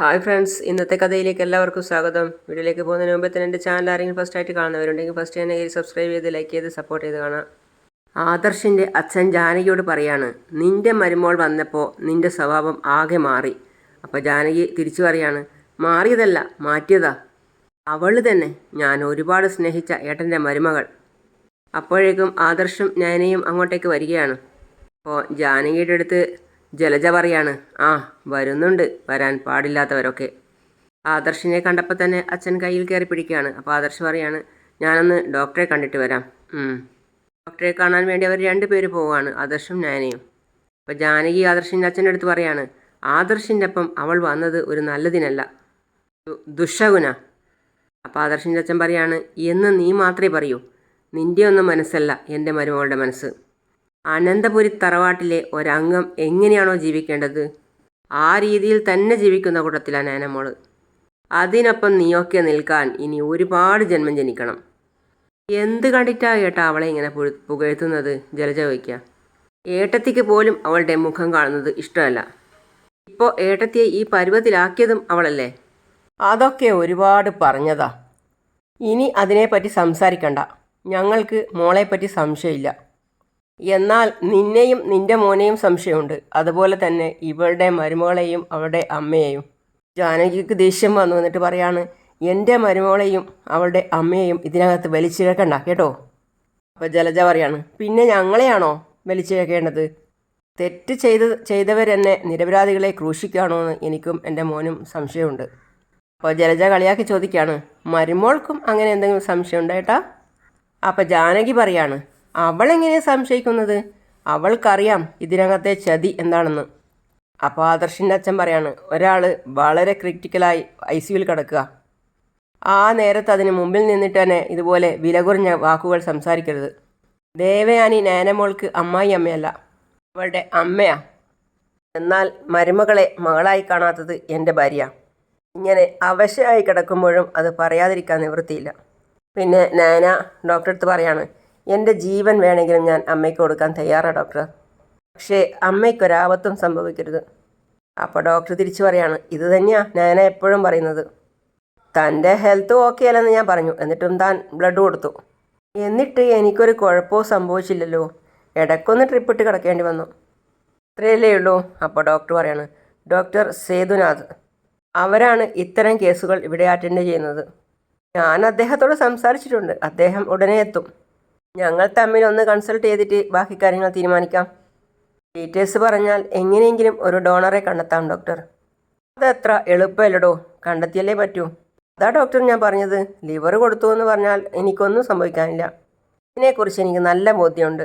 Hi friends ഇന്നത്തെ കഥയിലേക്ക് എല്ലാവർക്കും സ്വാഗതം. വീഡിയോയിലേക്ക് പോകുന്നതിന് മുമ്പ് തന്നെ എന്റെ ചാനൽ ആരെങ്കിലും ഫസ്റ്റ് ആയിട്ട് കാണുന്നവരുണ്ടെങ്കിൽ ഫസ്റ്റ് തന്നെ കയറി സബ്സ്ക്രൈബ് ചെയ്ത് ലൈക്ക് ചെയ്ത് സപ്പോർട്ട് ചെയ്ത് കാണാം. ആദർശിന്റെ അച്ഛൻ ജാനകിയോട് പറയാണ് നിന്റെ മരുമോൾ വന്നപ്പോൾ നിന്റെ സ്വഭാവം ആകെ മാറി. അപ്പോൾ ജാനകി തിരിച്ചു പറയാണ് മാറിയതല്ല മാറ്റിയതാ. അവൾ തന്നെ ഞാൻ ഒരുപാട് സ്നേഹിച്ച ഏട്ടന്റെ മരുമകൾ. അപ്പോഴേക്കും ആദർശും നയനയും അങ്ങോട്ടേക്ക് വരികയാണ്. അപ്പോൾ ജാനകിയുടെ അടുത്ത് ജലജ പറയാണ് ആ വരുന്നുണ്ട്. വരാൻ പാടില്ലാത്തവരൊക്കെ. ആദർശിനെ കണ്ടപ്പോൾ തന്നെ അച്ഛൻ കയ്യിൽ കയറി പിടിക്കുകയാണ്. അപ്പോൾ ആദർശ് പറയാണ് ഞാനൊന്ന് ഡോക്ടറെ കണ്ടിട്ട് വരാം. ഡോക്ടറെ കാണാൻ വേണ്ടി അവർ രണ്ടുപേര് പോവുകയാണ് ആദർശും നയനയും. അപ്പോൾ ജാനകി ആദർശിന്റെ അച്ഛന്റെ അടുത്ത് പറയാണ് ആദർശിന്റെ ഒപ്പം അവൾ വന്നത് ഒരു നല്ലതിനല്ല ദുഷഗുന. അപ്പോൾ ആദർശിന്റെ അച്ഛൻ പറയാണ് എന്ന് നീ മാത്രമേ പറയൂ. നിന്റെ ഒന്നും മനസ്സല്ല എന്റെ മരുമകളുടെ മനസ്സ്. അനന്തപുരി തറവാട്ടിലെ ഒരംഗം എങ്ങനെയാണോ ജീവിക്കേണ്ടത്? ആ രീതിയിൽ തന്നെ ജീവിക്കുന്ന കൂട്ടത്തിലാണ് നാനമോൾ. അതിനൊപ്പം നീയൊക്കെ നിൽക്കാൻ ഇനി ഒരുപാട് ജന്മം ജനിക്കണം. എന്ത് കണ്ടിട്ടാ ഏട്ടാ അവളെ ഇങ്ങനെ പുകഴ്ത്തുന്നത്? ജലജ വയ്ക്കുക ഏട്ടത്തിക്ക് പോലും അവളുടെ മുഖം കാണുന്നത് ഇഷ്ടമല്ല. ഇപ്പോൾ ഏട്ടത്തിയെ ഈ പരുവത്തിലാക്കിയതും അവളല്ലേ? അതൊക്കെ ഒരുപാട് പറഞ്ഞതാ. ഇനി അതിനെപ്പറ്റി സംസാരിക്കണ്ട. ഞങ്ങൾക്ക് മോളെപ്പറ്റി സംശയമില്ല. എന്നാൽ നിന്നെയും നിന്റെ മോനെയും സംശയമുണ്ട്. അതുപോലെ തന്നെ ഇവളുടെ മരുമകളെയും അവളുടെ അമ്മയെയും. ജാനകിക്ക് ദേഷ്യം വന്നു എന്നിട്ട് പറയാണ് എന്റെ മരുമകളെയും അവളുടെ അമ്മയെയും ഇതിനകത്ത് വലിച്ചിഴക്കണ്ട കേട്ടോ? അപ്പോൾ ജലജ പറയാണ് പിന്നെ ഞങ്ങളെയാണോ വലിച്ചിഴക്കേണ്ടത് തെറ്റ് ചെയ്ത് ചെയ്തവരെന്നെ നിരപരാധികളെ ക്രൂശിക്കുകയാണോ എന്ന് എനിക്കും എന്റെ മോനും സംശയമുണ്ട്. അപ്പോൾ ജലജ കളിയാക്കി ചോദിക്കുകയാണ് മരുമോൾക്കും അങ്ങനെ എന്തെങ്കിലും സംശയം ഉണ്ടായിട്ടാ അപ്പോൾ ജാനകി പറയാണ് അവളെങ്ങനെയാണ് സംശയിക്കുന്നത്? അവൾക്കറിയാം ഇതിനകത്തെ ചതി എന്താണെന്ന്. അപ്പോൾ ആദർശിന്റെ അച്ഛൻ പറയാണ് ഒരാൾ വളരെ ക്രിറ്റിക്കലായി ഐ സിയുവിൽ കിടക്കുക. ആ നേരത്ത് അതിന് മുമ്പിൽ നിന്നിട്ട് തന്നെ ഇതുപോലെ വില കുറഞ്ഞ വാക്കുകൾ സംസാരിക്കരുത്. ദേവയാനി നാനമോൾക്ക് അമ്മായി അമ്മയല്ല അവളുടെ അമ്മയാ. എന്നാൽ മരുമകളെ മകളായി കാണാത്തത് എന്റെ ഭാര്യ. ഇങ്ങനെ അവശയായി കിടക്കുമ്പോഴും അത് പറയാതിരിക്കാൻ നിവൃത്തിയില്ല. പിന്നെ നാന ഡോക്ടർ അടുത്ത് പറയാണ് എന്റെ ജീവൻ വേണമെങ്കിലും ഞാൻ അമ്മയ്ക്ക് കൊടുക്കാൻ തയ്യാറാണ് ഡോക്ടർ പക്ഷേ അമ്മയ്ക്കൊരാപത്തും സംഭവിക്കരുത്. അപ്പോൾ ഡോക്ടർ തിരിച്ചു പറയാണ് ഇത് തന്നെയാണ് ഞാൻ എപ്പോഴും പറയുന്നത്. തന്റെ ഹെൽത്ത് ഓക്കെ അല്ലെന്ന് ഞാൻ പറഞ്ഞു. എന്നിട്ടും താൻ ബ്ലഡ് കൊടുത്തു. എന്നിട്ട് എനിക്കൊരു കുഴപ്പമോ സംഭവിച്ചില്ലല്ലോ. ഇടയ്ക്കൊന്ന് ട്രിപ്പ് ഇട്ട് കിടക്കേണ്ടി വന്നു. ഇത്രയല്ലേ ഉള്ളൂ. അപ്പോൾ ഡോക്ടർ പറയാണ് ഡോക്ടർ സേതുനാഥ് അവരാണ് ഇത്തരം കേസുകൾ ഇവിടെ അറ്റൻഡ് ചെയ്യുന്നത്. ഞാൻ അദ്ദേഹത്തോട് സംസാരിച്ചിട്ടുണ്ട്. അദ്ദേഹം ഉടനെ എത്തും. ഞങ്ങൾ തമ്മിൽ ഒന്ന് കൺസൾട്ട് ചെയ്തിട്ട് ബാക്കി കാര്യങ്ങൾ തീരുമാനിക്കാം. ഡീറ്റെയിൽസ് പറഞ്ഞാൽ എങ്ങനെയെങ്കിലും ഒരു ഡോണറെ കണ്ടെത്താം ഡോക്ടർ അതത്ര എളുപ്പമല്ലടോ. കണ്ടെത്തിയല്ലേ പറ്റൂ. അതാ ഡോക്ടർ ഞാൻ പറഞ്ഞത്. ലിവർ കൊടുത്തു എന്ന് പറഞ്ഞാൽ എനിക്കൊന്നും സംഭവിക്കാനില്ല. ഇതിനെക്കുറിച്ച് എനിക്ക് നല്ല ബോധ്യമുണ്ട്.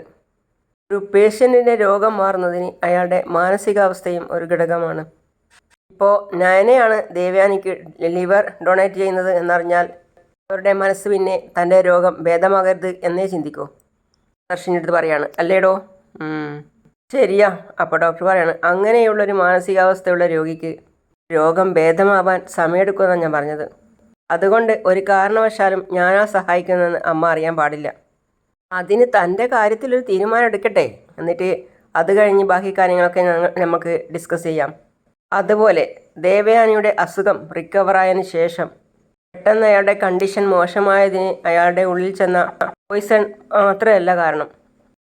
ഒരു പേഷ്യന്റിന്റെ രോഗം മാറുന്നതിന് അയാളുടെ മാനസികാവസ്ഥയും ഒരു ഘടകമാണ്. ഇപ്പോൾ നയനയാണ് ദേവയാനിക്ക് ലിവർ ഡൊണേറ്റ് ചെയ്യുന്നത് എന്നറിഞ്ഞാൽ അവരുടെ മനസ്സ് പിന്നെ തന്റെ രോഗം ഭേദമാകരുത് എന്നേ ചിന്തിക്കൂ. ദർശിന്റെ അടുത്ത് പറയാണ് അല്ലേടോ? ശരിയാ അപ്പോൾ ഡോക്ടർ പറയാണ് അങ്ങനെയുള്ളൊരു മാനസികാവസ്ഥയുള്ള രോഗിക്ക് രോഗം ഭേദമാവാൻ സമയമെടുക്കുമെന്നാണ് ഞാൻ പറഞ്ഞത്. അതുകൊണ്ട് ഒരു കാരണവശാലും ഞാനാ സഹായിക്കുന്നതെന്ന് അമ്മ അറിയാൻ പാടില്ല. അതിന് തന്റെ കാര്യത്തിലൊരു തീരുമാനം എടുക്കട്ടെ. എന്നിട്ട് അത് കഴിഞ്ഞ് ബാക്കി കാര്യങ്ങളൊക്കെ ഞങ്ങൾ നമുക്ക് ഡിസ്കസ് ചെയ്യാം. അതുപോലെ ദേവയാനിയുടെ അസുഖം റിക്കവറായതിനു ശേഷം പെട്ടെന്ന് അയാളുടെ കണ്ടീഷൻ മോശമായതിന് അയാളുടെ ഉള്ളിൽ ചെന്ന പോയിസൺ മാത്രമല്ല കാരണം.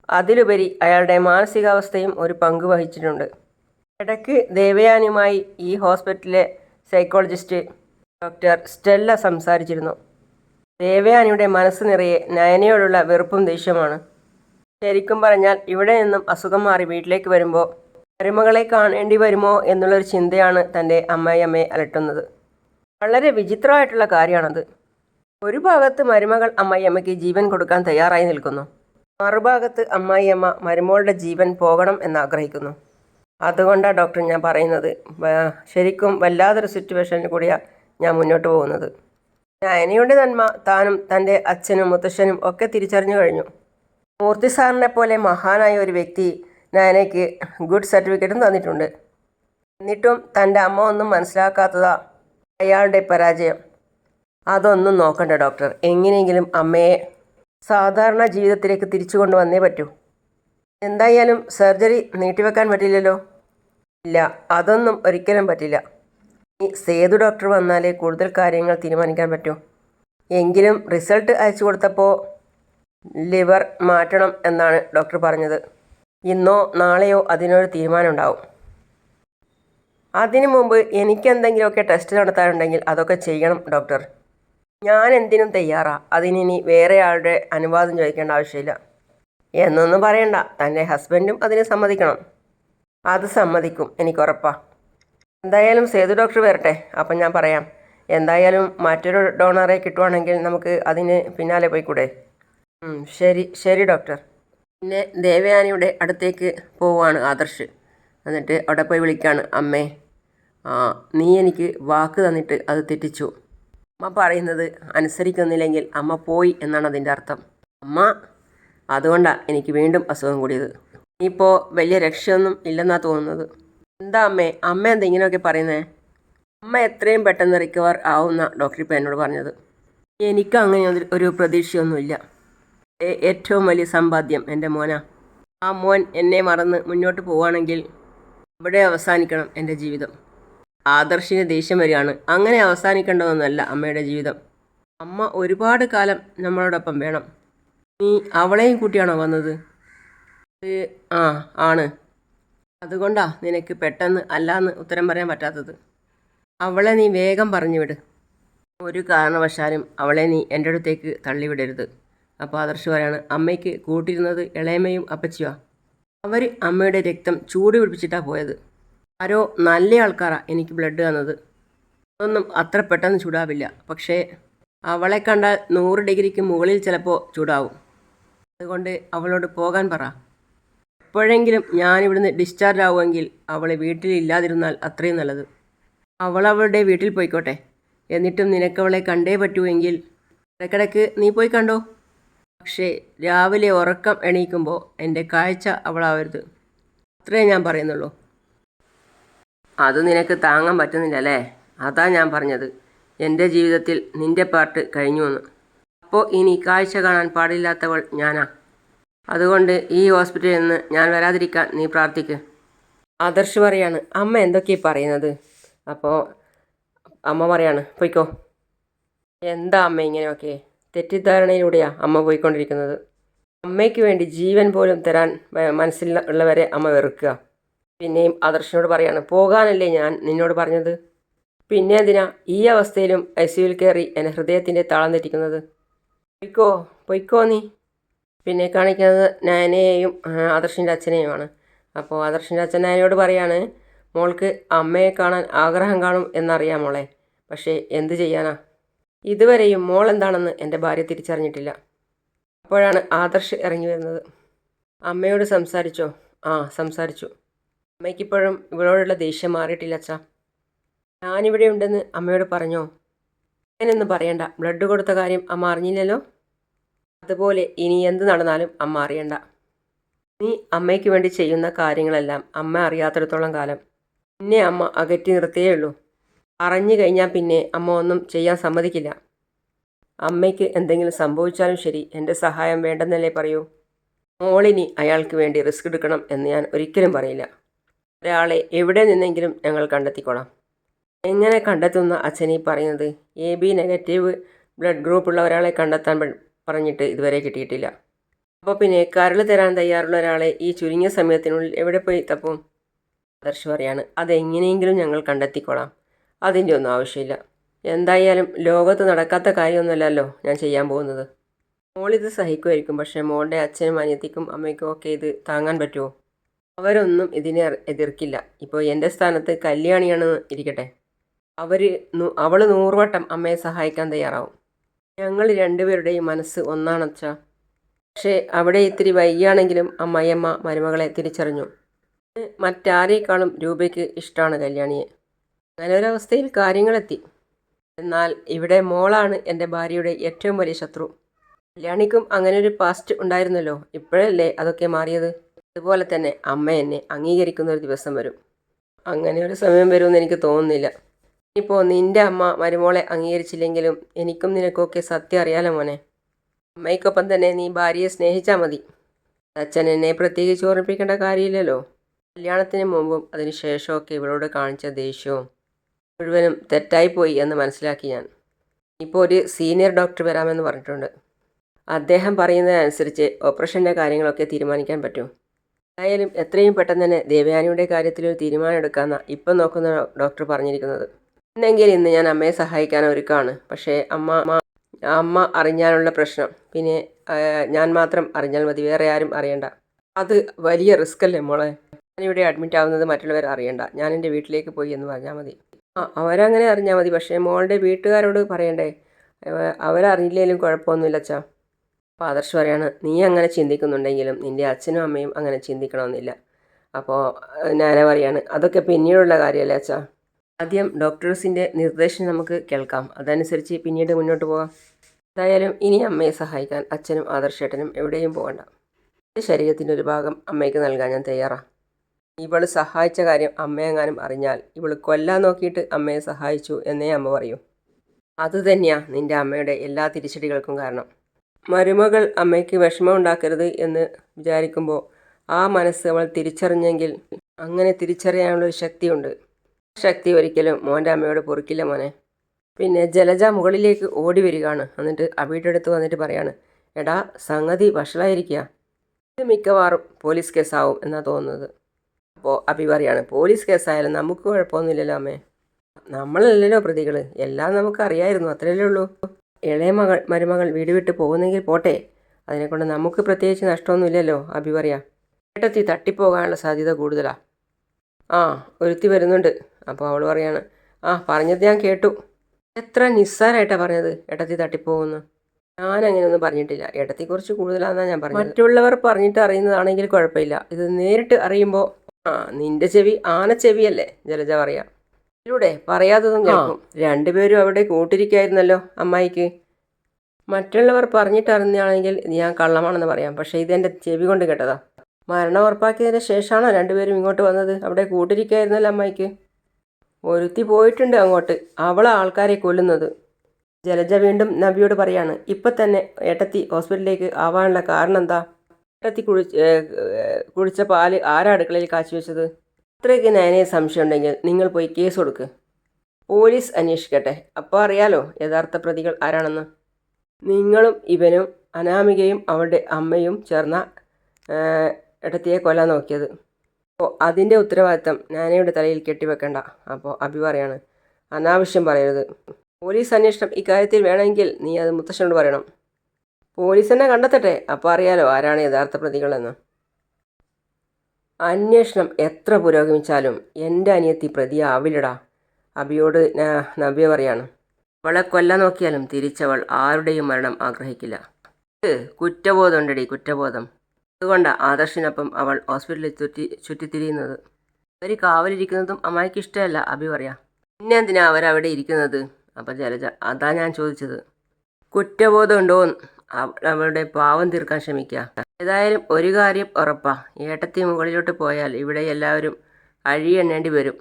അതിലുപരി അയാളുടെ മാനസികാവസ്ഥയും ഒരു പങ്ക് വഹിച്ചിട്ടുണ്ട്. ഇടയ്ക്ക് ദേവയാനിയുമായി ഈ ഹോസ്പിറ്റലിലെ സൈക്കോളജിസ്റ്റ് ഡോക്ടർ സ്റ്റെല്ല സംസാരിച്ചിരുന്നു. ദേവയാനിയുടെ മനസ്സ് നിറയെ നയനയോടുള്ള വെറുപ്പും ദേഷ്യമാണ് ശരിക്കും പറഞ്ഞാൽ ഇവിടെ നിന്നും അസുഖം മാറി വീട്ടിലേക്ക് വരുമ്പോൾ മരുമകളെ കാണേണ്ടി വരുമോ എന്നുള്ളൊരു ചിന്തയാണ് തന്റെ അമ്മയമ്മയെ അലട്ടുന്നത്. വളരെ വിചിത്രമായിട്ടുള്ള കാര്യമാണത്. ഒരു ഭാഗത്ത് മരുമകൾ അമ്മായിയമ്മയ്ക്ക് ജീവൻ കൊടുക്കാൻ തയ്യാറായി നിൽക്കുന്നു. മറുഭാഗത്ത് അമ്മായിയമ്മ മരുമകളുടെ ജീവൻ പോകണം എന്ന് ആഗ്രഹിക്കുന്നു അതുകൊണ്ടാണ് ഡോക്ടർ ഞാൻ പറയുന്നത് ശരിക്കും വല്ലാതൊരു സിറ്റുവേഷനിൽ കൂടിയാണ് ഞാൻ മുന്നോട്ട് പോകുന്നത്. നയനയുടെ നന്മ താനും തന്റെ അച്ഛനും മുത്തശ്ശനും ഒക്കെ തിരിച്ചറിഞ്ഞു കഴിഞ്ഞു. മൂർത്തി സാറിനെ പോലെ മഹാനായ ഒരു വ്യക്തി നയനയ്ക്ക് ഗുഡ് സർട്ടിഫിക്കറ്റും തന്നിട്ടുണ്ട്. എന്നിട്ടും തന്റെ അമ്മ ഒന്നും മനസ്സിലാക്കാത്തതാ അയാളുടെ പരാജയം. അതൊന്നും നോക്കണ്ട ഡോക്ടർ. എങ്ങനെയെങ്കിലും അമ്മയെ സാധാരണ ജീവിതത്തിലേക്ക് തിരിച്ചു കൊണ്ടുവന്നേ പറ്റൂ. എന്തായാലും സർജറി നീട്ടിവെക്കാൻ പറ്റില്ലല്ലോ? ഇല്ല അതൊന്നും ഒരിക്കലും പറ്റില്ല. ഈ സേതു ഡോക്ടർ വന്നാലേ കൂടുതൽ കാര്യങ്ങൾ തീരുമാനിക്കാൻ പറ്റൂ. എങ്കിലും റിസൾട്ട് അയച്ചു കൊടുത്തപ്പോൾ ലിവർ മാറ്റണം എന്നാണ് ഡോക്ടർ പറഞ്ഞത്. ഇന്നോ നാളെയോ അതിനൊരു തീരുമാനം ഉണ്ടാവും അതിനു മുമ്പ് എനിക്കെന്തെങ്കിലുമൊക്കെ ടെസ്റ്റ് നടത്താനുണ്ടെങ്കിൽ അതൊക്കെ ചെയ്യണം ഡോക്ടർ ഞാൻ എന്തിനും തയ്യാറാ. അതിനി വേറെ ആളുടെ അനുവാദം ചോദിക്കേണ്ട ആവശ്യമില്ല. എന്നൊന്നും പറയണ്ട. തന്റെ ഹസ്ബൻഡും അതിന് സമ്മതിക്കണം. അത് സമ്മതിക്കും എനിക്ക് എനിക്കുറപ്പാ. എന്തായാലും സേതു ഡോക്ടർ വരട്ടെ. അപ്പം ഞാൻ പറയാം. എന്തായാലും മറ്റൊരു ഡോണറെ കിട്ടുവാണെങ്കിൽ നമുക്ക് അതിന് പിന്നാലെ പോയിക്കൂടെ? ശരി ശരി ഡോക്ടർ പിന്നെ ദേവയാനിയുടെ അടുത്തേക്ക് പോവാണ് ആദർശ്. എന്നിട്ട് അവിടെ പോയി വിളിക്കുകയാണ്. അമ്മേ. നീ എനിക്ക് വാക്ക് തന്നിട്ട് അത് തെറ്റിച്ചു. അമ്മ പറയുന്നത് അനുസരിക്കുന്നില്ലെങ്കിൽ അമ്മ പോയി എന്നാണ് അതിന്റെ അർത്ഥം. അമ്മ അതുകൊണ്ടാണ് എനിക്ക് വീണ്ടും അസുഖം കൂടിയത്. ഇനിയിപ്പോൾ വലിയ രക്ഷയൊന്നും ഇല്ലെന്നാണ് തോന്നുന്നത്. എന്താ അമ്മേ അമ്മ എന്താ ഇങ്ങനെയൊക്കെ പറയുന്നേ? അമ്മ എത്രയും പെട്ടെന്ന് റിക്കവർ ആവുന്ന ഡോക്ടർ ഇപ്പം എന്നോട് പറഞ്ഞത്. എനിക്ക് അങ്ങനെ ഒരു- പ്രതീക്ഷയൊന്നുമില്ല. ഏറ്റവും വലിയ സമ്പാദ്യം എന്റെ മോനാ. ആ മോൻ എന്നെ മറന്ന് മുന്നോട്ട് പോവുകയാണെങ്കിൽ ഇവിടെ അവസാനിക്കണം എന്റെ ജീവിതം. ആദർശിന് ദേഷ്യം വരികയാണ്. അങ്ങനെ അവസാനിക്കേണ്ടതൊന്നുമല്ല അമ്മയുടെ ജീവിതം. അമ്മ ഒരുപാട് കാലം നമ്മളോടൊപ്പം വേണം. നീ അവളെയും കൂട്ടിയാണോ വന്നത്? ആ ആണ്. അതുകൊണ്ടാ നിനക്ക് പെട്ടെന്ന് അല്ലാന്ന് ഉത്തരം പറയാൻ പറ്റാത്തത്. അവളെ നീ വേഗം പറഞ്ഞു വിട് ഒരു കാരണവശാലും അവളെ നീ എന്റെ അടുത്തേക്ക് തള്ളിവിടരുത്. അപ്പോൾ ആദർശ് പറയാണ് അമ്മയ്ക്ക് കൂട്ടിരുന്നത് ഇളയമ്മയും അപ്പച്ചിയോ അവർ അമ്മയുടെ രക്തം ചൂട് പിടിപ്പിച്ചിട്ടാണ് പോയത്. ആരോ നല്ല ആൾക്കാരാണ് എനിക്ക് ബ്ലഡ് തന്നത്. അതൊന്നും അത്ര പെട്ടെന്ന് ചൂടാവില്ല. പക്ഷേ അവളെ കണ്ടാൽ നൂറ് ഡിഗ്രിക്ക് മുകളിൽ ചിലപ്പോൾ ചൂടാവും. അതുകൊണ്ട് അവളോട് പോകാൻ പറ. എപ്പോഴെങ്കിലും ഞാനിവിടുന്ന് ഡിസ്ചാർജ് ആവുമെങ്കിൽ അവളെ വീട്ടിലില്ലാതിരുന്നാൽ അത്രയും നല്ലത്. അവളവളുടെ വീട്ടിൽ പോയിക്കോട്ടെ. എന്നിട്ടും നിനക്കവളെ കണ്ടേ പറ്റുമെങ്കിൽ ഇടയ്ക്കിടയ്ക്ക് നീ പോയി കണ്ടോ? പക്ഷേ രാവിലെ ഉറക്കം എണീക്കുമ്പോൾ എന്റെ കാഴ്ച അവളാവരുത്. അത്രേ ഞാൻ പറയുന്നുള്ളൂ. അത് നിനക്ക് താങ്ങാൻ പറ്റുന്നില്ല അല്ലേ അതാ ഞാൻ പറഞ്ഞത്. എന്റെ ജീവിതത്തിൽ നിന്റെ പാർട്ട് കഴിഞ്ഞു എന്ന്. അപ്പോൾ ഇനി കാഴ്ച കാണാൻ പാടില്ലാത്തവൾ ഞാനാ. അതുകൊണ്ട് ഈ ഹോസ്പിറ്റലിൽ നിന്ന് ഞാൻ വരാതിരിക്കാൻ നീ പ്രാർത്ഥിക്ക്. ആദർശ് പറയാണ് അമ്മ എന്തൊക്കെയാ പറയുന്നത്? അപ്പോൾ അമ്മ പറയാണ് പൊയ്ക്കോ. എന്താ അമ്മ ഇങ്ങനെയൊക്കെ തെറ്റിദ്ധാരണയിലൂടെയാ അമ്മ പോയിക്കൊണ്ടിരിക്കുന്നത്. അമ്മയ്ക്ക് വേണ്ടി ജീവൻ പോലും തരാൻ മനസ്സിൽ ഉള്ളവരെ അമ്മ വെറുക്കുക. പിന്നെയും ആദർശനോട് പറയാണ് പോകാനല്ലേ ഞാൻ നിന്നോട് പറഞ്ഞത്? പിന്നെ എന്തിനാ ഈ അവസ്ഥയിലും ഐ സിയുൽ കയറി എന്നെ ഹൃദയത്തിന്റെ താളം തെറ്റിക്കുന്നത്? പൊയ്ക്കോ പൊയ്ക്കോ നീ. പിന്നെ കാണിക്കുന്നത് നയനയെയും ആദർശിന്റെ അച്ഛനെയുമാണ്. അപ്പോൾ ആദർശിന്റെ അച്ഛൻ നയനയോട് പറയാണ് മോൾക്ക് അമ്മയെ കാണാൻ ആഗ്രഹം കാണും എന്നറിയാം മോളെ പക്ഷേ എന്ത് ചെയ്യാനാ? ഇതുവരെയും മോൾ എന്താണെന്ന് എന്റെ ഭാര്യ തിരിച്ചറിഞ്ഞിട്ടില്ല. അപ്പോഴാണ് ആദർശ് ഇറങ്ങി വരുന്നത്. അമ്മയോട് സംസാരിച്ചോ? ആ സംസാരിച്ചു. അമ്മയ്ക്കിപ്പോഴും ഇവളോടുള്ള ദേഷ്യം മാറിയിട്ടില്ല അച്ഛാ ഞാനിവിടെ ഉണ്ടെന്ന് അമ്മയോട് പറഞ്ഞോ? അങ്ങനെയൊന്നും പറയണ്ട. ബ്ലഡ് കൊടുത്ത കാര്യം അമ്മ അറിഞ്ഞില്ലല്ലോ? അതുപോലെ ഇനി എന്ത് നടന്നാലും അമ്മ അറിയണ്ട. നീ അമ്മയ്ക്ക് വേണ്ടി ചെയ്യുന്ന കാര്യങ്ങളെല്ലാം അമ്മ അറിയാത്തിടത്തോളം കാലം. പിന്നെ അമ്മ അകറ്റി നിർത്തിയേ ഉള്ളൂ അറിഞ്ഞു കഴിഞ്ഞാൽ പിന്നെ അമ്മ ഒന്നും ചെയ്യാൻ സമ്മതിക്കില്ല. അമ്മയ്ക്ക് എന്തെങ്കിലും സംഭവിച്ചാലും ശരി എന്റെ സഹായം വേണ്ടെന്നല്ലേ പറയൂ? മോളിനി അയാൾക്ക് വേണ്ടി റിസ്ക് എടുക്കണം എന്ന് ഞാൻ ഒരിക്കലും പറയില്ല. ഒരാളെ എവിടെ നിന്നെങ്കിലും ഞങ്ങൾ കണ്ടെത്തിക്കോളാം എങ്ങനെ കണ്ടെത്തുന്ന അച്ഛനീ പറയുന്നത്? A B negative blood group ഉള്ള ഒരാളെ കണ്ടെത്താൻ പറഞ്ഞിട്ട് ഇതുവരെ കിട്ടിയിട്ടില്ല. അപ്പോൾ പിന്നെ കരൾ തരാൻ തയ്യാറുള്ള ഒരാളെ ഈ ചുരുങ്ങിയ സമയത്തിനുള്ളിൽ എവിടെ പോയി തപ്പും? ആദർശ് പറയാണ് അതെങ്ങനെയെങ്കിലും ഞങ്ങൾ കണ്ടെത്തിക്കോളാം അതിന്റെ ഒന്നും ആവശ്യമില്ല. എന്തായാലും ലോകത്ത് നടക്കാത്ത കാര്യമൊന്നുമല്ലല്ലോ ഞാൻ ചെയ്യാൻ പോകുന്നത്. മോളിത് സഹിക്കുമായിരിക്കും പക്ഷേ മോളുടെ അച്ഛനും അനിയത്തിക്കും അമ്മയ്ക്കും ഒക്കെ ഇത് താങ്ങാൻ പറ്റുമോ? അവരൊന്നും ഇതിനെ എതിർക്കില്ല. ഇപ്പോൾ എന്റെ സ്ഥാനത്ത് കല്യാണിയാണ് ഇരിക്കട്ടെ. അവർ അവൾ നൂറുവട്ടം അമ്മയെ സഹായിക്കാൻ തയ്യാറാവും. ഞങ്ങൾ രണ്ടുപേരുടെയും മനസ്സ് ഒന്നാണച്ചാ. പക്ഷേ അവിടെ ഇത്തിരി വൈകിയാണെങ്കിലും അമ്മയമ്മ മരുമകളെ തിരിച്ചറിഞ്ഞു. മറ്റാരേക്കാളും രൂപയ്ക്ക് ഇഷ്ടമാണ് കല്യാണിയെ. അങ്ങനെ ഒരവസ്ഥയിൽ കാര്യങ്ങളെത്തി. എന്നാൽ ഇവിടെ മോളാണ് എന്റെ ഭാര്യയുടെ ഏറ്റവും വലിയ ശത്രു. കല്യാണിക്കും അങ്ങനെ ഒരു പാസ്റ്റ് ഉണ്ടായിരുന്നല്ലോ. ഇപ്പോഴല്ലേ അതൊക്കെ മാറിയത്? അതുപോലെ തന്നെ അമ്മ എന്നെ അംഗീകരിക്കുന്ന ഒരു ദിവസം വരും. അങ്ങനെ ഒരു സമയം വരുമെന്ന് എനിക്ക് തോന്നുന്നില്ല. ഇപ്പോൾ നിന്റെ അമ്മ മരുമോളെ അംഗീകരിച്ചില്ലെങ്കിലും എനിക്കും നിനക്കൊക്കെ സത്യം അറിയാലോ മോനെ. അമ്മയ്ക്കൊപ്പം തന്നെ നീ ഭാര്യയെ സ്നേഹിച്ചാൽ മതി. അച്ഛൻ എന്നെ പ്രത്യേകിച്ച് ഓർമ്മിപ്പിക്കേണ്ട കാര്യമില്ലല്ലോ. കല്യാണത്തിന് മുമ്പും അതിന് ശേഷമൊക്കെ ഇവളോട് കാണിച്ച ദേഷ്യവും മുഴുവനും തെറ്റായിപ്പോയി എന്ന് മനസ്സിലാക്കി ഞാൻ. ഇപ്പോൾ ഒരു സീനിയർ ഡോക്ടർ വരാമെന്ന് പറഞ്ഞിട്ടുണ്ട്. അദ്ദേഹം പറയുന്നതനുസരിച്ച് ഓപ്പറേഷന്റെ കാര്യങ്ങളൊക്കെ തീരുമാനിക്കാൻ പറ്റും. എന്തായാലും എത്രയും പെട്ടെന്ന് തന്നെ ദേവയാനിയുടെ കാര്യത്തിൽ ഒരു തീരുമാനം എടുക്കാമെന്നാണ് ഇപ്പം നോക്കുന്ന ഡോക്ടർ പറഞ്ഞിരിക്കുന്നത്. എന്നെങ്കിൽ ഇന്ന് ഞാൻ അമ്മയെ സഹായിക്കാൻ ഒരുക്കാണ്. പക്ഷേ അമ്മ അമ്മ- അറിഞ്ഞാലുള്ള പ്രശ്നം. പിന്നെ ഞാൻ മാത്രം അറിഞ്ഞാൽ മതി. വേറെ ആരും അറിയണ്ട. അത് വലിയ റിസ്ക് അല്ലേ മോളെ? ഞാനിവിടെ അഡ്മിറ്റ് ആവുന്നത് മറ്റുള്ളവർ അറിയണ്ട. ഞാൻ എന്റെ വീട്ടിലേക്ക് പോയി എന്ന് പറഞ്ഞാൽ മതി. ആ അവരങ്ങനെ അറിഞ്ഞാൽ മതി. പക്ഷേ മോളുടെ വീട്ടുകാരോട് പറയണ്ടേ? അവരറിഞ്ഞില്ലെങ്കിലും കുഴപ്പമൊന്നുമില്ല അച്ഛാ. അപ്പോൾ പറയാണ് നീ അങ്ങനെ ചിന്തിക്കുന്നുണ്ടെങ്കിലും നിന്റെ അച്ഛനും അമ്മയും അങ്ങനെ ചിന്തിക്കണമെന്നില്ല. അപ്പോൾ ഞാനെ പറയാണ് അതൊക്കെ പിന്നീടുള്ള കാര്യമല്ലേ അച്ഛാ? ആദ്യം ഡോക്ടേഴ്സിന്റെ നിർദ്ദേശം നമുക്ക് കേൾക്കാം. അതനുസരിച്ച് പിന്നീട് മുന്നോട്ട് പോകാം. എന്തായാലും ഇനി അമ്മയെ സഹായിക്കാൻ അച്ഛനും ആദർശേട്ടനും എവിടെയും പോകണ്ട. എന്റെ ശരീരത്തിന്റെ ഒരു ഭാഗം അമ്മയ്ക്ക് നൽകാൻ ഞാൻ തയ്യാറാണ് ഇവൾ സഹായിച്ച കാര്യം അമ്മയെങ്ങാനും അറിഞ്ഞാൽ ഇവൾ കൊല്ലാൻ നോക്കിയിട്ട് അമ്മയെ സഹായിച്ചു എന്നേ അമ്മ പറയൂ. അതുതന്നെയാണ് നിന്റെ അമ്മയുടെ എല്ലാ തിരിച്ചടികൾക്കും കാരണം. മരുമകൾ അമ്മയ്ക്ക് വിഷമം ഉണ്ടാക്കരുത് എന്ന് വിചാരിക്കുമ്പോൾ ആ മനസ്സ് അവൾ തിരിച്ചറിഞ്ഞെങ്കിൽ അങ്ങനെ തിരിച്ചറിയാനുള്ള ഒരു ശക്തിയുണ്ട്. ശക്തി ഒരിക്കലും മോന്റെ അമ്മയോട് പൊറുക്കില്ല മോനെ. പിന്നെ ജലജ മുകളിലേക്ക് ഓടി വരികയാണ്. എന്നിട്ട് അബിയുടെ അടുത്ത് വന്നിട്ട് പറയാണ് എടാ സംഗതി വഷളായിരിക്കുക ഇത് മിക്കവാറും പോലീസ് കേസാവും എന്നാണ് തോന്നുന്നത്. അപ്പോൾ അബി പറയാണ് പോലീസ് കേസായാലും നമുക്ക് കുഴപ്പമൊന്നുമില്ലല്ലോ അമ്മേ. നമ്മളല്ലല്ലോ പ്രതികൾ എല്ലാം നമുക്ക് അറിയായിരുന്നു അത്രയല്ലേ ഉള്ളൂ. ഇളയ മകൾ മരുമകൾ വീട് വിട്ട് പോകുന്നെങ്കിൽ പോട്ടെ. അതിനെക്കൊണ്ട് നമുക്ക് പ്രത്യേകിച്ച് നഷ്ടമൊന്നുമില്ലല്ലോ അഭി പറയാ. ഏട്ടത്തി തട്ടിപ്പോകാനുള്ള സാധ്യത കൂടുതലാ. ആ ഒരുത്തി വരുന്നുണ്ട്. അപ്പോൾ അവൾ പറയാണ് ആ പറഞ്ഞത് ഞാൻ കേട്ടു. എത്ര നിസ്സാരമായിട്ടാണ് പറഞ്ഞത് ഏട്ടത്തി തട്ടിപ്പോകുന്നു. ഞാൻ അങ്ങനെയൊന്നും പറഞ്ഞിട്ടില്ല കുറച്ച് കൂടുതലാണെന്നാണ് ഞാൻ പറഞ്ഞത്. മറ്റുള്ളവർ പറഞ്ഞിട്ട് അറിയുന്നതാണെങ്കിൽ കുഴപ്പമില്ല. ഇത് നേരിട്ട് അറിയുമ്പോൾ ആ നിന്റെ ചെവി ആന ചെവിയല്ലേ ജലജ പറയാം. ഇതിലൂടെ പറയാത്തതും കേൾക്കും. രണ്ടുപേരും അവിടെ കൂട്ടിരിക്കായിരുന്നല്ലോ അമ്മായിക്ക്. മറ്റുള്ളവർ പറഞ്ഞിട്ടറിഞ്ഞാണെങ്കിൽ ഞാൻ കള്ളമാണെന്ന് പറയാം. പക്ഷേ ഇതെന്റെ ചെവി കൊണ്ട് കേട്ടതാ. മരണം ഉറപ്പാക്കിയതിന് ശേഷമാണോ രണ്ടുപേരും ഇങ്ങോട്ട് വന്നത്? അവിടെ കൂട്ടിരിക്കായിരുന്നല്ലോ അമ്മായിക്ക്. ഒരുത്തി പോയിട്ടുണ്ട് അങ്ങോട്ട്. അവളെ ആൾക്കാരെ കൊല്ലുന്നത്. ജലജ വീണ്ടും നബിയോട് പറയാണ് ഇപ്പം തന്നെ ഏട്ടത്തി ഹോസ്പിറ്റലിലേക്ക് ആവാനുള്ള കാരണം എന്താ? ഏട്ടത്തി കുഴി കുടിച്ച പാൽ ആരാ അടുക്കളയിൽ കാച്ചി വെച്ചത്? അത്രയ്ക്ക് ഞാനേ സംശയം ഉണ്ടെങ്കിൽ നിങ്ങൾ പോയി കേസ് കൊടുക്ക്. പോലീസ് അന്വേഷിക്കട്ടെ. അപ്പോൾ അറിയാലോ യഥാർത്ഥ പ്രതികൾ ആരാണെന്ന്. നിങ്ങളും ഇവനും അനാമികയും അവളുടെ അമ്മയും ചേർന്ന ഇടത്തിയെ കൊല നോക്കിയത്. അപ്പോൾ അതിന്റെ ഉത്തരവാദിത്തം നാനയുടെ തലയിൽ കെട്ടിവെക്കണ്ട. അപ്പോൾ അഭി പറയാണ് അനാവശ്യം പറയരുത്. പോലീസ് അന്വേഷണം ഇക്കാര്യത്തിൽ വേണമെങ്കിൽ നീ അത് മുത്തശ്ശനോട് പറയണം. പോലീസ് തന്നെ കണ്ടെത്തട്ടെ. അപ്പോൾ അറിയാലോ ആരാണ് യഥാർത്ഥ പ്രതികളെന്ന്. അന്വേഷണം എത്ര പുരോഗമിച്ചാലും എന്റെ അനിയത്തി പ്രതിയാവില്ലടാ. അബിയോട് നബിയ പറയാണ്. അവളെ കൊല്ലാൻ നോക്കിയാലും തിരിച്ചവൾ ആരുടെയും മരണം ആഗ്രഹിക്കില്ല. കുറ്റബോധം കുറ്റബോധമുണ്ടടി കുറ്റബോധം. അതുകൊണ്ടാണ് ആദർശിനൊപ്പം അവൾ ഹോസ്പിറ്റലിൽ ചുറ്റി ചുറ്റിത്തിരിയുന്നത്. അവർ കാവലിരിക്കുന്നതും അമ്മായിക്ക് ഇഷ്ടമല്ല അബി പറയാം. പിന്നെ എന്തിനാ അവരവിടെ ഇരിക്കുന്നത്? അപ്പം ജലജ അതാ ഞാൻ ചോദിച്ചത്. കുറ്റബോധം ഉണ്ടോ അവളുടെ പാവം തീർക്കാൻ ശ്രമിക്കുക ഏതായാലും ഒരു കാര്യം ഉറപ്പാ. ഏട്ടത്തി മുകളിലോട്ട് പോയാൽ ഇവിടെ എല്ലാവരും അഴിയെണ്ണേണ്ടി വരും.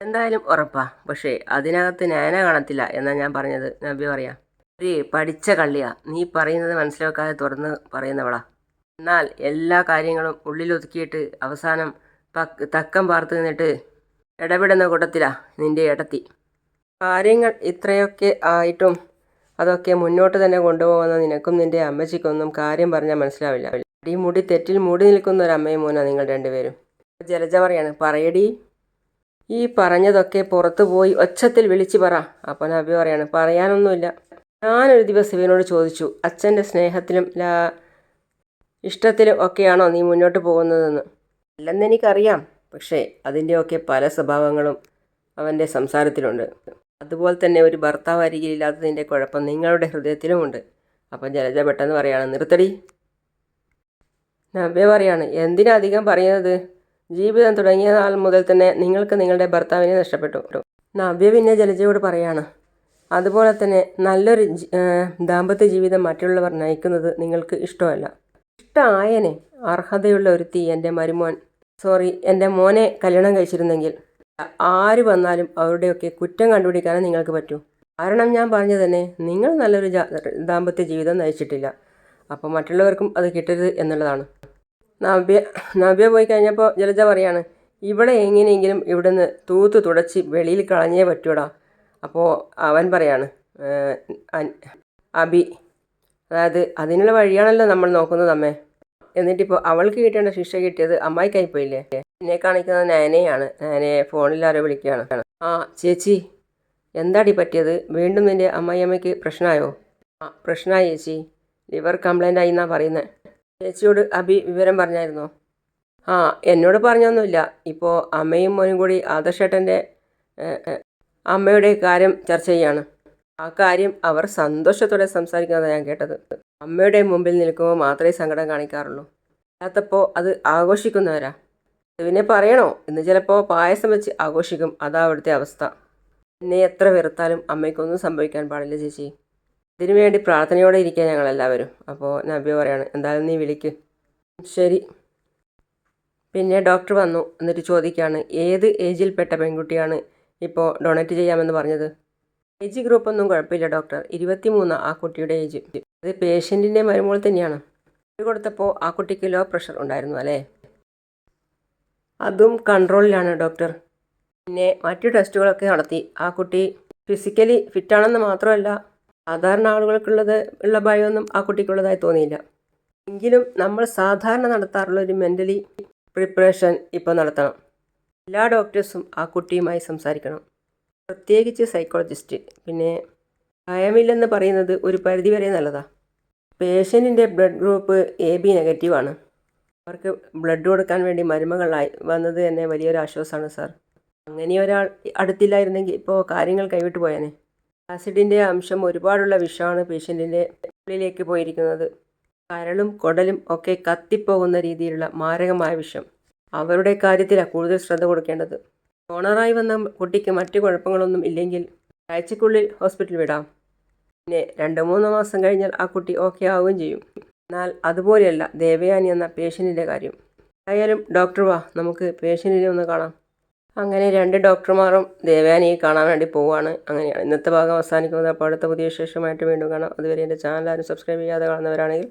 എന്തായാലും ഉറപ്പാ. പക്ഷേ അതിനകത്ത് ഞാന കാണത്തില്ല എന്നാ ഞാൻ പറഞ്ഞത്. നബി പറയാം. ഒരു പഠിച്ച കള്ളിയാ. നീ പറയുന്നത് മനസ്സിലാക്കാതെ തുറന്ന് പറയുന്നവളാ. എന്നാൽ എല്ലാ കാര്യങ്ങളും ഉള്ളിലൊതുക്കിയിട്ട് അവസാനം പക്ക് തക്കം പാർത്ത് നിന്നിട്ട് ഇടപെടുന്ന കൂട്ടത്തിലാ നിന്റെ ഏട്ടത്തി. കാര്യങ്ങൾ ഇത്രയൊക്കെ ആയിട്ടും അതൊക്കെ മുന്നോട്ട് തന്നെ കൊണ്ടുപോകുന്ന നിനക്കും നിന്റെ അമ്മച്ചിക്കൊന്നും കാര്യം പറഞ്ഞാൽ മനസ്സിലാവില്ല. അടിമുടി മുടി തെറ്റിൽ മൂടി നിൽക്കുന്ന ഒരു അമ്മയും മോനാ നിങ്ങൾ രണ്ടുപേരും. ജലജ പറയാണ് പറയടി. ഈ പറഞ്ഞതൊക്കെ പുറത്തു പോയി ഒച്ചത്തിൽ വിളിച്ചു പറ. അപ്പം നബി പറയാണ് പറയാനൊന്നുമില്ല. ഞാനൊരു ദിവസം ഇവനോട് ചോദിച്ചു അച്ഛന്റെ സ്നേഹത്തിലും ലാ ഇഷ്ടത്തിലും ഒക്കെയാണോ നീ മുന്നോട്ട് പോകുന്നതെന്ന്? അല്ലെന്ന് എനിക്കറിയാം പക്ഷേ അതിന്റെയൊക്കെ പല സ്വഭാവങ്ങളും അവന്റെ സംസാരത്തിലുണ്ട്. അതുപോലെ തന്നെ ഒരു ഭർത്താവ് അരികിലില്ലാത്തതിന്റെ കുഴപ്പം നിങ്ങളുടെ ഹൃദയത്തിലുമുണ്ട് അപ്പം ജലജ പെട്ടെന്ന് പറയുകയാണ് നിർത്തടി. നവ്യ പറയാണ് എന്തിനധികം പറയുന്നത്? ജീവിതം തുടങ്ങിയ നാൾ മുതൽ തന്നെ നിങ്ങൾക്ക് നിങ്ങളുടെ ഭർത്താവിനെ നഷ്ടപ്പെട്ടു. നവ്യ പിന്നെ ജലജയോട് പറയാണ് അതുപോലെ തന്നെ നല്ലൊരു ദാമ്പത്യ ജീവിതം മറ്റുള്ളവർ നയിക്കുന്നത് നിങ്ങൾക്ക് ഇഷ്ടമല്ല. ഇഷ്ടമായനെ അർഹതയുള്ള ഒരുത്തി എന്റെ മരുമോൻ സോറി എന്റെ മോനെ കല്യാണം കഴിച്ചിരുന്നെങ്കിൽ ആര് വന്നാലും അവരുടെയൊക്കെ കുറ്റം കണ്ടുപിടിക്കാനും നിങ്ങൾക്ക് പറ്റൂ. കാരണം ഞാൻ പറഞ്ഞു തന്നെ നിങ്ങൾ നല്ലൊരു ദാമ്പത്യ ജീവിതം നയിച്ചിട്ടില്ല. അപ്പോൾ മറ്റുള്ളവർക്കും അത് കിട്ടരുത് എന്നുള്ളതാണ്. നവ്യ നവ്യ പോയി കഴിഞ്ഞപ്പോൾ ജലജ പറയാണ് ഇവിടെ എങ്ങനെയെങ്കിലും ഇവിടുന്ന് തൂത്ത് തുടച്ച് വെളിയിൽ കളഞ്ഞേ പറ്റൂടാ. അപ്പോൾ അവൻ പറയാണ് അബി അതായത് അതിനുള്ള വഴിയാണല്ലോ നമ്മൾ നോക്കുന്നത് അമ്മേ. എന്നിട്ടിപ്പോൾ അവൾക്ക് കിട്ടേണ്ട ശിക്ഷ കിട്ടിയത് അമ്മായിക്കായി പോയില്ലേ? എന്നെ കാണിക്കുന്നത് നയനയാണ്. നയനയെ ഫോണിൽ ആരോ വിളിക്കുകയാണ്. ആ ചേച്ചി എന്താടി പറ്റിയത്? വീണ്ടും നിന്റെ അമ്മയമ്മയ്ക്ക് പ്രശ്നമായോ? ആ പ്രശ്നമായി ചേച്ചി. ലിവർ കംപ്ലൈന്റ് ആയി എന്നാണ് പറയുന്നത് ചേച്ചിയോട് അബി വിവരം പറഞ്ഞായിരുന്നോ? ആ എന്നോട് പറഞ്ഞൊന്നുമില്ല. ഇപ്പോൾ അമ്മയും മോനും കൂടി ആദർശേട്ടന്റെ അമ്മയുടെ കാര്യം ചർച്ച ചെയ്യാണ്. ആ കാര്യം അവർ സന്തോഷത്തോടെ സംസാരിക്കുന്നതാണ് ഞാൻ കേട്ടത്. അമ്മയുടെ മുമ്പിൽ നിൽക്കുമ്പോൾ മാത്രമേ സങ്കടം കാണിക്കാറുള്ളൂ. അല്ലാത്തപ്പോൾ അത് ആഘോഷിക്കുന്നവരാ? പിന്നെ പറയണോ? ഇന്ന് ചിലപ്പോൾ പായസം വെച്ച് ആഘോഷിക്കും. അതാ അവിടുത്തെ അവസ്ഥ. എന്നെ എത്ര വെറുത്താലും അമ്മയ്ക്കൊന്നും സംഭവിക്കാൻ പാടില്ല ചേച്ചി. ഇതിനു വേണ്ടി പ്രാർത്ഥനയോടെ ഇരിക്കുക ഞങ്ങളെല്ലാവരും. അപ്പോൾ നബി പറയാണ് എന്തായാലും നീ വിളിക്ക്. ശരി. പിന്നെ ഡോക്ടർ വന്നു. എന്നിട്ട് ചോദിക്കുകയാണ് ഏത് ഏജിൽപ്പെട്ട പെൺകുട്ടിയാണ് ഇപ്പോൾ ഡൊണേറ്റ് ചെയ്യാമെന്ന് പറഞ്ഞത്? ഏജ് ഗ്രൂപ്പ് ഒന്നും കുഴപ്പമില്ല ഡോക്ടർ. ഇരുപത്തിമൂന്ന് ആ കുട്ടിയുടെ ഏജ്. അത് പേഷ്യന്റിന്റെ മരുമോൾ തന്നെയാണ്. കൊടുത്തപ്പോൾ ആ കുട്ടിക്ക് ലോ പ്രഷർ ഉണ്ടായിരുന്നു അല്ലേ? അതും കൺട്രോളിലാണ് ഡോക്ടർ. പിന്നെ മറ്റു ടെസ്റ്റുകളൊക്കെ നടത്തി. ആ കുട്ടി ഫിസിക്കലി ഫിറ്റാണെന്ന് മാത്രമല്ല സാധാരണ ആളുകൾക്കുള്ളത് ഉള്ള ഭയമൊന്നും ആ കുട്ടിക്കുള്ളതായി തോന്നിയില്ല. എങ്കിലും നമ്മൾ സാധാരണ നടത്താറുള്ള ഒരു മെന്റലി പ്രിപ്പറേഷൻ ഇപ്പോൾ നടത്തണം. എല്ലാ ഡോക്ടേഴ്സും ആ കുട്ടിയുമായി സംസാരിക്കണം. പ്രത്യേകിച്ച് സൈക്കോളജിസ്റ്റ് പിന്നെ ഭയമില്ലെന്ന് പറയുന്നത് ഒരു പരിധിവരെ നല്ലതാണ് പേഷ്യന്റിന്റെ ബ്ലഡ് ഗ്രൂപ്പ് എ ബി നെഗറ്റീവാണ് അവർക്ക് ബ്ലഡ് കൊടുക്കാൻ വേണ്ടി മരുമകളായി വന്നത് തന്നെ വലിയൊരു ആശ്വാസമാണ് സാർ. അങ്ങനെ ഒരാൾ അടുത്തില്ലായിരുന്നെങ്കിൽ ഇപ്പോൾ കാര്യങ്ങൾ കൈവിട്ട് പോയേനെ. ആസിഡിന്റെ അംശം ഒരുപാടുള്ള വിഷമാണ് പേഷ്യന്റിന്റെ ഉള്ളിലേക്ക് പോയിരിക്കുന്നത്. കരളും കുടലും ഒക്കെ കത്തിപ്പോകുന്ന രീതിയിലുള്ള മാരകമായ വിഷം. അവരുടെ കാര്യത്തിലാണ് കൂടുതൽ ശ്രദ്ധ കൊടുക്കേണ്ടത്. ഓണറായി വന്ന കുട്ടിക്ക് മറ്റു കുഴപ്പങ്ങളൊന്നും ഇല്ലെങ്കിൽ ആഴ്ചക്കുള്ളിൽ ഹോസ്പിറ്റൽ വിടാം. പിന്നെ രണ്ട് മൂന്ന് മാസം കഴിഞ്ഞാൽ ആ കുട്ടി ഓക്കെ ആവുകയും ചെയ്യും. എന്നാൽ അതുപോലെയല്ല ദേവയാനി എന്ന പേഷ്യന്റിന്റെ കാര്യം. ആയാലും ഡോക്ടർ വാ നമുക്ക് പേഷ്യന്റിനെ ഒന്ന് കാണാം. അങ്ങനെ രണ്ട് ഡോക്ടർമാരും ദേവയാനിയെ കാണാൻ വേണ്ടി പോവുകയാണ്. അങ്ങനെയാണ്. ഇന്നത്തെ ഭാഗം അവസാനിക്കുന്നത്. അപ്പോൾ അടുത്ത പുതിയ ശേഷമായിട്ട് വീണ്ടും കാണാം. അതുവരെ എന്റെ ചാനൽ ആരും സബ്സ്ക്രൈബ് ചെയ്യാതെ കാണുന്നവരാണെങ്കിൽ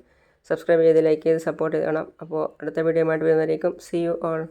സബ്സ്ക്രൈബ് ചെയ്ത് ലൈക്ക് ചെയ്ത് സപ്പോർട്ട് ചെയ്ത് കാണാം. അപ്പോൾ അടുത്ത വീഡിയോ ആയിട്ട് വരുന്നതായിരിക്കും സി യു ഓൾ.